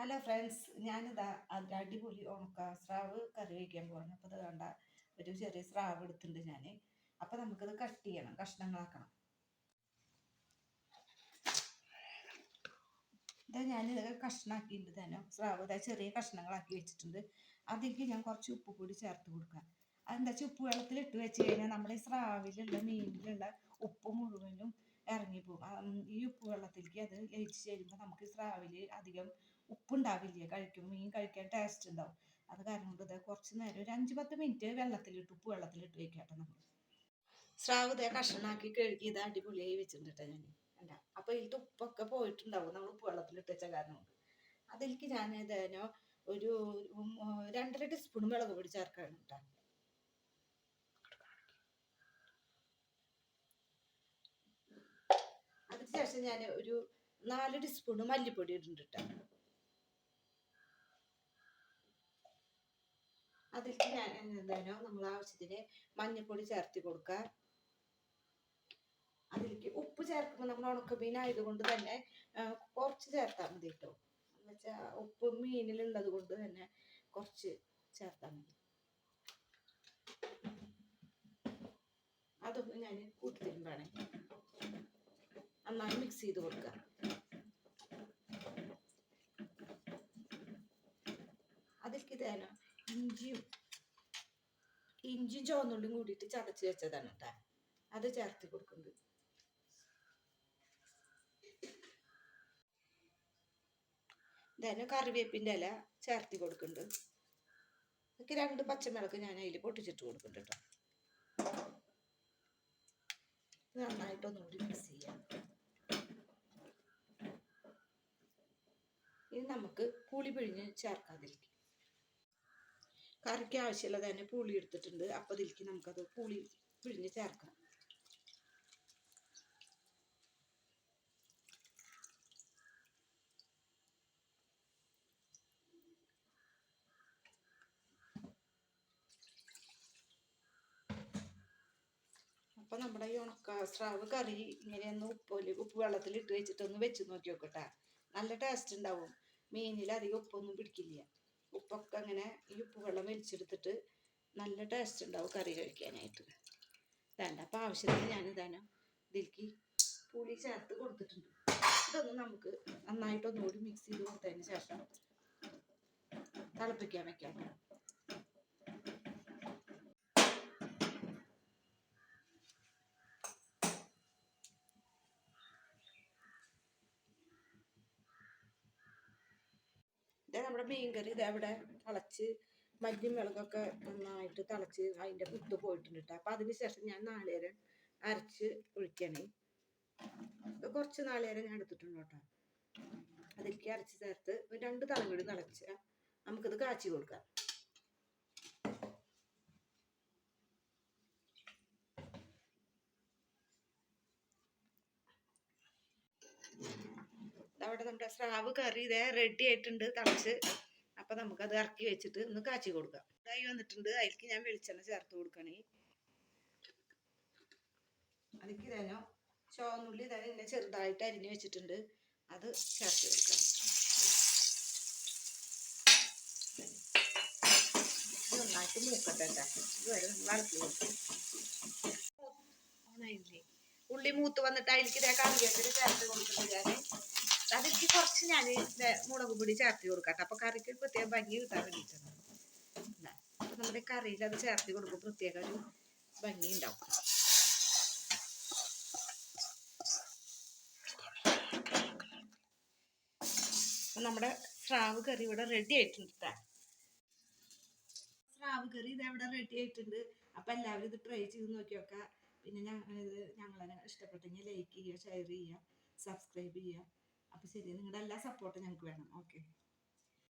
Hello friends ഞാനിതാ അതിന്റെ അടിപൊളി ഉണക്ക സ്രാവ് കറി വയ്ക്കാൻ പോവാണ്. അപ്പോൾ അത് കണ്ട ഒരു ചെറിയ സ്രാവ് എടുത്തിട്ടുണ്ട് ഞാൻ അപ്പോൾ നമുക്കിത് കട്ട് ചെയ്യണം കഷ്ണങ്ങളാക്കണം. ഇതാ ഞാനിത് കഷ്ണാക്കിയിട്ടുണ്ട് തന്നെ. സ്രാവ് ഇതാ ചെറിയ കഷ്ണങ്ങളാക്കി വെച്ചിട്ടുണ്ട്. അതിലേക്ക് ഞാൻ കുറച്ച് ഉപ്പ് കൂടി ചേർത്ത് കൊടുക്കാം. അതെന്താ വെച്ചാൽ ഉപ്പ് വെള്ളത്തിൽ ഇട്ട് വെച്ച് കഴിഞ്ഞാൽ നമ്മുടെ ഈ സ്രാവിലുള്ള മീനിലുള്ള ഉപ്പ് ഉം, ഈ ഉപ്പ് വെള്ളത്തിലേക്ക് അത് ലയിച്ച് ചേരുമ്പോൾ നമുക്ക് സ്രാവിൽ അധികം ഉപ്പുണ്ടാവില്ല. കഴിക്കും. മീൻ കഴിക്കാൻ ടേസ്റ്റ് ഉണ്ടാവും. അത് കാരണം കൊണ്ട് ഇത് കുറച്ച് നേരം ഒരു അഞ്ച് പത്ത് മിനിറ്റ് വെള്ളത്തിലിട്ട് ഉപ്പ് വെള്ളത്തിലിട്ട് വെക്കാട്ടെ നമ്മൾ സ്രാവ് ഇതേ കഷ്ണാക്കി കഴുകി ഇത് അടിപൊളിയായി വെച്ചിട്ടുണ്ട് ഞാൻ അല്ല അപ്പോൾ ഇതിൽ ഉപ്പൊക്കെ പോയിട്ടുണ്ടാവും. നമ്മൾ ഉപ്പ് വെള്ളത്തിലിട്ട് വെച്ച കാരണം കൊണ്ട്. അതിലേക്ക് ഞാൻ ഇതേനോ ഒരു രണ്ടര ടീസ്പൂൺ മുളക് പൊടി ചേർക്കാണ് ഞാൻ ഒരു നാല് ടീസ്പൂൺ മല്ലിപ്പൊടി ഇടുന്നുണ്ട് കേട്ടോ അതിലേക്ക് ഞാൻ എന്താണോ നമ്മൾ ആവശ്യത്തിന് മഞ്ഞൾപ്പൊടി ചേർത്ത് കൊടുക്കുക അതിലേക്ക് ഉപ്പ് ചേർക്കുമ്പോൾ നമ്മൾ ഉണക്കമീൻ ആയതുകൊണ്ട് തന്നെ കുറച്ച് ചേർത്താൽ മതി കേട്ടോ എന്നുവെച്ചാൽ ഉപ്പ് മീനിലുള്ളത് കൊണ്ട് തന്നെ കുറച്ച് ചേർത്താൽ മതി. അതൊന്നും ഞാൻ കൂട്ടിത്തരുമ്പോഴാണ് നന്നായി മിക്സ് ചെയ്ത് കൊടുക്കുക അതിലേക്ക് ഇതാണ് ഇഞ്ചിയും ഇഞ്ചിയും ചുവന്നുള്ളിയും കൂടിയിട്ട് ചതച്ച് വെച്ചതാണ് കേട്ടോ അത് ചേർത്ത് കൊടുക്കുന്നത് ഇതായാലും കറിവേപ്പിന്റെ ഇല ചേർത്തി കൊടുക്കുന്നുണ്ട് എനിക്ക് രണ്ട് പച്ചമുളക് ഞാൻ അതിൽ പൊട്ടിച്ചിട്ട് കൊടുക്കുന്നുണ്ട് കേട്ടോ നന്നായിട്ടൊന്നുകൂടി മിക്സ് ചെയ്യാം. നമുക്ക് പുളി പിഴിഞ്ഞ് ചേർക്കാതിരിക്കും കറിക്ക് ആവശ്യമുള്ള തന്നെ പുളി എടുത്തിട്ടുണ്ട്. അപ്പോൾ ഇതിലേക്ക് നമുക്കത് പുളി പിഴിഞ്ഞ് ചേർക്കാം. അപ്പോൾ നമ്മുടെ ഈ ഉണക്ക സ്രാവ് കറി ഇങ്ങനെയൊന്ന് ഉപ്പൊൽ ഉപ്പ് വെള്ളത്തിൽ ഇട്ട് വെച്ചിട്ടൊന്ന് വെച്ച് നോക്കി നോക്കട്ടെ നല്ല ടേസ്റ്റ് ഉണ്ടാവും. മീനിൽ അധികം ഉപ്പൊന്നും പിടിക്കില്ല. ഉപ്പൊക്കെ അങ്ങനെ ഈ ഉപ്പ് വെള്ളം വലിച്ചെടുത്തിട്ട് നല്ല ടേസ്റ്റ് ഉണ്ടാവും കറി കഴിക്കാനായിട്ട്. വേണ്ട അപ്പം ആവശ്യത്തിന് ഞാൻ ഇതാണ് ഇതിലേക്ക് പുളി ചേർത്ത് കൊടുത്തിട്ടുണ്ട്. ഇതൊന്ന് നമുക്ക് നന്നായിട്ടൊന്നുകൂടി മിക്സ് ചെയ്ത് കൊടുത്തതിന് ശേഷം തിളപ്പിക്കാൻ വെക്കാം. ഇത് നമ്മുടെ മീൻകറി ഇത് അവിടെ തിളച്ച് മല്ലിയും മുളകൊക്കെ നന്നായിട്ട് തിളച്ച് അതിന്റെ കുത്ത് പോയിട്ടുണ്ട് കേട്ടോ അപ്പം അതിന് ശേഷം ഞാൻ നാളികേരം അരച്ച് ഒഴിക്കണേ. കുറച്ച് നാളികേരം ഞാൻ എടുത്തിട്ടുണ്ട് കേട്ടോ. അതിലേക്ക് അരച്ച് ചേർത്ത് രണ്ട് കൂടി തിളച്ച് നമുക്കിത് കാച്ചി കൊടുക്കാം. അവിടെ നമ്മുടെ സ്രാവ് കറി ഇതേ റെഡി ആയിട്ടുണ്ട് തളച്ച്. അപ്പൊ അത് ഇറക്കി വെച്ചിട്ട് ഒന്ന് കാച്ചി കൊടുക്കാം. ഇതായി വന്നിട്ടുണ്ട്. അതിലേക്ക് ഞാൻ വെളിച്ചെണ്ണ ചേർത്ത് കൊടുക്കണേ. അതിലേക്ക് ഇതേനോ ചുവന്നുള്ളി ഇതേ ഇങ്ങനെ ചെറുതായിട്ട് അരിഞ്ഞ് വെച്ചിട്ടുണ്ട്. അത് ചേർത്ത് കൊടുക്കാം. ഉള്ളി മൂത്ത് വന്നിട്ട് അതിലേക്ക് ഇതേ കറിവേപ്പില ചേർത്ത് അതിലേക്ക് കുറച്ച് ഞാൻ മുളക് പൊടി ചേർത്ത് കൊടുക്കട്ടെ. അപ്പൊ കറിക്ക് പ്രത്യേക ഭംഗി കിട്ടാൻ. അപ്പൊ നമ്മുടെ കറിയിൽ അത് ചേർത്ത് കൊടുക്കും പ്രത്യേക ഒരു ഭംഗി ഉണ്ടാവും. നമ്മുടെ സ്രാവ് കറി ഇവിടെ റെഡി ആയിട്ടുണ്ട് ട്ടാ. സ്രാവ് കറി ഇത് ഇവിടെ റെഡി ആയിട്ടുണ്ട്. അപ്പൊ എല്ലാവരും ഇത് ട്രൈ ചെയ്ത് നോക്കി നോക്കാം. പിന്നെ ഞങ്ങൾ ഞങ്ങളെ ഇഷ്ടപ്പെട്ടെങ്കിൽ ലൈക്ക് ചെയ്യുക ഷെയർ ചെയ്യുക സബ്സ്ക്രൈബ് ചെയ്യുക. അപ്പോൾ ശരി നിങ്ങളുടെ എല്ലാ സപ്പോർട്ടും ഞങ്ങൾക്ക് വേണം. ഓക്കെ